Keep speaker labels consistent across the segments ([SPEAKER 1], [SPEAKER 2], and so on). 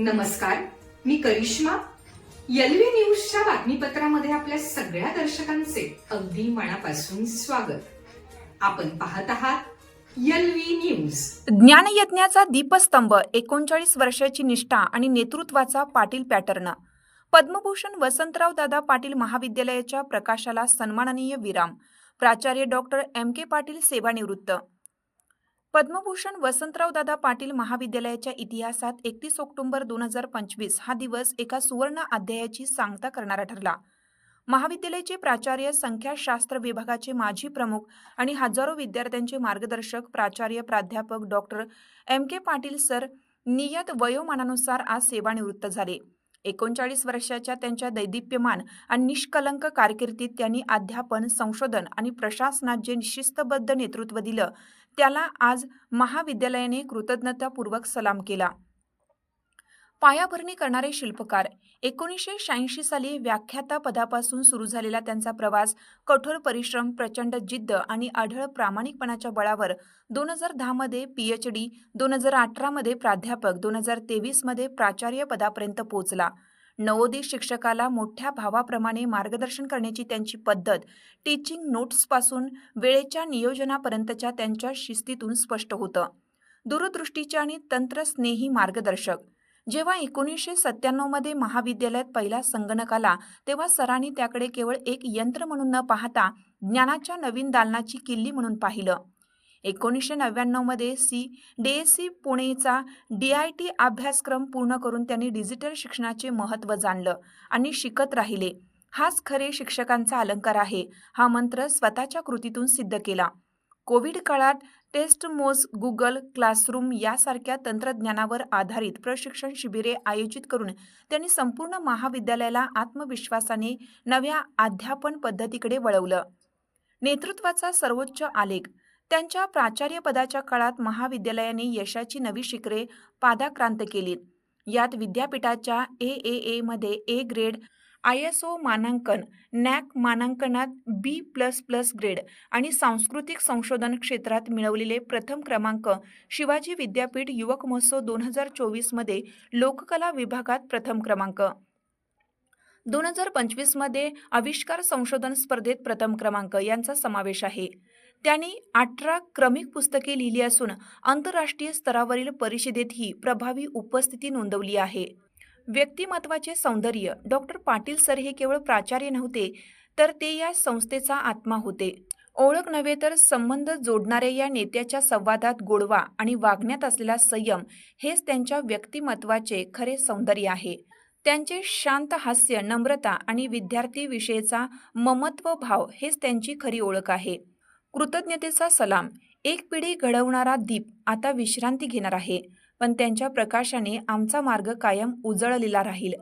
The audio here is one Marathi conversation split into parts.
[SPEAKER 1] नमस्कार मी करिश्मा. एलव्ही न्यूजच्या बातमीपत्रामध्ये आपल्या सगळ्या दर्शकांचे अगदी मनापासून स्वागत. आपण पाहत आहात एलव्ही न्यूज.
[SPEAKER 2] ज्ञानयज्ञाचा दीपस्तंभ एकोणचाळीस वर्षाची निष्ठा आणि नेतृत्वाचा पाटील पॅटर्न. पद्मभूषण वसंतराव दादा पाटील महाविद्यालयाच्या प्रकाशाला सन्माननीय विराम. प्राचार्य डॉक्टर एम के पाटील सेवानिवृत्त. पद्मभूषण वसंतराव दादा पाटील महाविद्यालयाच्या इतिहासात एकतीस ऑक्टोबर दोन हजार पंचवीस हा दिवस एका सुवर्ण अध्यायाची सांगता करणारा ठरला. महाविद्यालयाचे प्राचार्य संख्याशास्त्र विभागाचे माजी प्रमुख आणि हजारो विद्यार्थ्यांचे मार्गदर्शक प्राचार्य प्राध्यापक doctor M K Patil sir नियत वयोमानानुसार आज सेवानिवृत्त झाले. एकोणचाळीस वर्षाच्या त्यांच्या दैदिप्यमान आणि निष्कलंक कारकिर्दीत त्यांनी अध्यापन संशोधन आणि प्रशासनात जे शिस्तबद्ध नेतृत्व दिलं. त्याला आज महाविद्यालयाने कृतज्ञतापूर्वक सलाम केला. पायाभरणी करणारे शिल्पकार. एकोणीसशे शहाऐंशी साली व्याख्याता पदापासून सुरू झालेला त्यांचा प्रवास कठोर परिश्रम प्रचंड जिद्द आणि आढळ प्रामाणिकपणाच्या बळावर दोन हजार दहामध्ये पी एच डी दोन हजार अठरामध्ये प्राध्यापक दोन हजार तेवीसमध्ये प्राचार्य पदापर्यंत पोहोचला. नवोदित शिक्षकाला मोठ्या भावाप्रमाणे मार्गदर्शन करण्याची त्यांची पद्धत टीचिंग नोट्सपासून वेळेच्या नियोजनापर्यंतच्या त्यांच्या शिस्तीतून स्पष्ट होतं. दूरदृष्टीचे आणि तंत्रस्नेही मार्गदर्शक. जेव्हा एकोणीसशे सत्त्याण्णवमध्ये महाविद्यालयात पहिला संगणक आला तेव्हा सरांनी त्याकडे केवळ एक यंत्र म्हणून न पाहता ज्ञानाच्या नवीन दालनाची किल्ली म्हणून पाहिलं. एकोणीसशे नव्याण्णवमध्ये सी डी एस सी पुणेचा डी आय टी अभ्यासक्रम पूर्ण करून त्यांनी डिजिटल शिक्षणाचे महत्त्व जाणलं आणि शिकत राहिले. हाच खरे शिक्षकांचा अलंकार आहे हा मंत्र स्वतःच्या कृतीतून सिद्ध केला. कोविड काळात टेस्ट मोज गुगल क्लासरूम यासारख्या तंत्रज्ञानावर आधारित प्रशिक्षण शिबिरे आयोजित करून त्यांनी संपूर्ण महाविद्यालयाला आत्मविश्वासाने नव्या अध्यापन पद्धतीकडे वळवलं. नेतृत्वाचा सर्वोच्च आलेख. त्यांच्या प्राचार्यपदाच्या काळात महाविद्यालयाने यशाची नवी शिखरे पादाक्रांत केली. यात विद्यापीठाच्या ए ए एमध्ये A grade I S O मानांकन नॅक मानांकनात बी प्लस प्लस ग्रेड आणि सांस्कृतिक संशोधन क्षेत्रात मिळवलेले प्रथम क्रमांक शिवाजी विद्यापीठ युवक महोत्सव दोन हजार चोवीसमध्ये लोककला विभागात प्रथम क्रमांक. दोन हजार पंचवीसमध्ये आविष्कार संशोधन स्पर्धेत प्रथम क्रमांक यांचा समावेश आहे. त्यांनी अठरा क्रमिक पुस्तके लिहिली असून आंतरराष्ट्रीय स्तरावरील परिषदेतही प्रभावी उपस्थिती नोंदवली आहे. व्यक्तिमत्वाचे सौंदर्य. डॉक्टर पाटील सर हे केवळ प्राचार्य नव्हते तर ते या संस्थेचा आत्मा होते. ओळख नव्हे तर संबंध जोडणाऱ्या या नेत्याच्या संवादात गोडवा आणि वागण्यात असलेला संयम हेच त्यांच्या व्यक्तिमत्वाचे खरे सौंदर्य आहे. त्यांचे शांत हास्य नम्रता आणि विद्यार्थीविषयीचा ममत्व भाव हेच त्यांची खरी ओळख आहे. कृतज्ञतेचा सलाम. एक पिढी घडवणारा दीप आता विश्रांती घेणार आहे. पण त्यांच्या प्रकाशाने आमचा मार्ग कायम उजळलेला राहील.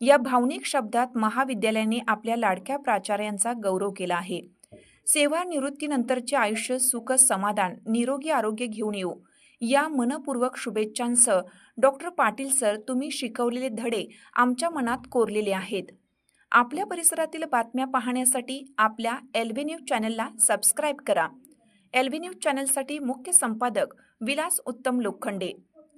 [SPEAKER 2] या भावनिक शब्दात महाविद्यालयाने आपल्या लाडक्या प्राचार्यांचा गौरव केला आहे. सेवानिवृत्तीनंतरचे आयुष्य सुख समाधान निरोगी आरोग्य घेऊन येऊ. या मनपूर्वक शुभेच्छांसह डॉक्टर पाटील सर तुम्ही शिकवलेले धडे आमच्या मनात कोरलेले आहेत. आपल्या परिसरातील बातम्या पाहण्यासाठी आपल्या एल्वे न्यूज चॅनलला सबस्क्राईब करा. एल्वे न्यूज चॅनलसाठी मुख्य संपादक विलास उत्तम लोखंडे.